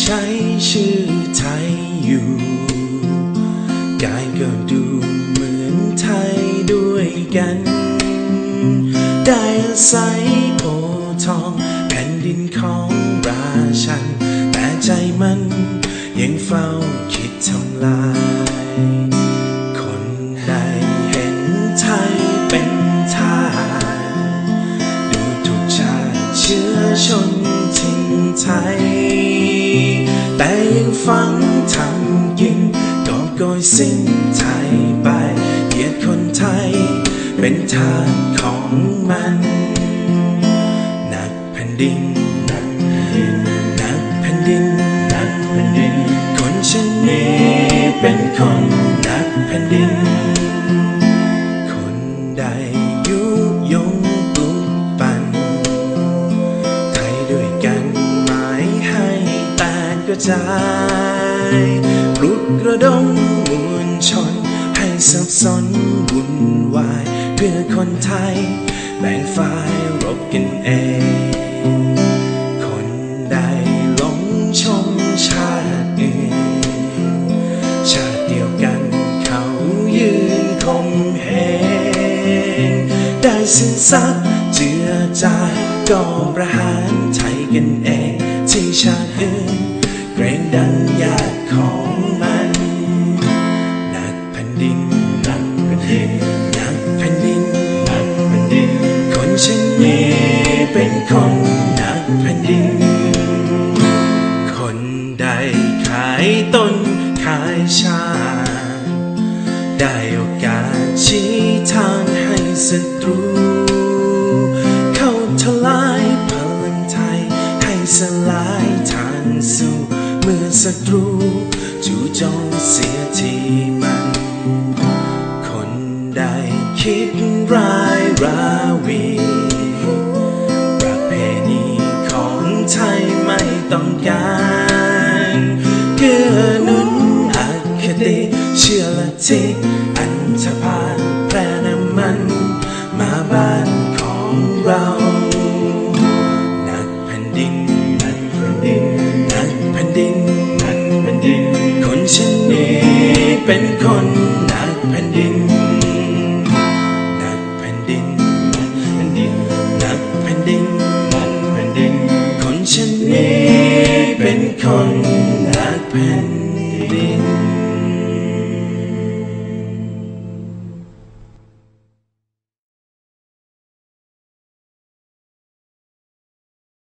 ใช้ชื่อไทยอยู่ กายก็ดูเหมือนไทยด้วยกัน ได้อาศัยโพทอง แผ่นดินของราชัน แต่ใจมันยังเฝ้าคิดทำลาย คนใดเห็นไทยเป็นทาสดูถูกชาติเชื้อชนถิ่นไทย แต่ยังฟังทำกินกอบโกยสิ้นไทยไปเหยียดคนไทย เป็นทาสของมันหนักแผ่นดินหนักแผ่นดินหนักแผ่นดินหนักแผ่นดิน คนเช่นนี้เป็นคนหนักแผ่นดิน คนใด ระจายปลุกระดมมวลชน ให้สับสนวุ่นวาย เพื่อคนไทย แบ่งฝ่ายรบกันเอง คนใดหลงชมชาติอื่น ชาติเดียวกันเขายืนคงเหงได้สิ้นสักเจือจายก็ประหารไทยกันเอง ที่ชาติอื่น ดังญาติของมันหนักแผ่นดินหนักแผ่นดินหนักแผ่นดินหนักแผ่นดิน คนเช่นนี้เป็นคนหนักแผ่นดิน คนใดขายตนขายชาได้โอกาสชี้ทางให้ศัตรู เมื่อศัตรูจู่โจมเสียทีมัน คนใดคิดร้ายราวี ประเพณีของไทยไม่ต้องการเกื้อหนุนอคติเชื่อละทิอันธพาลแพร่น้ำมัน มาบ้านของเรา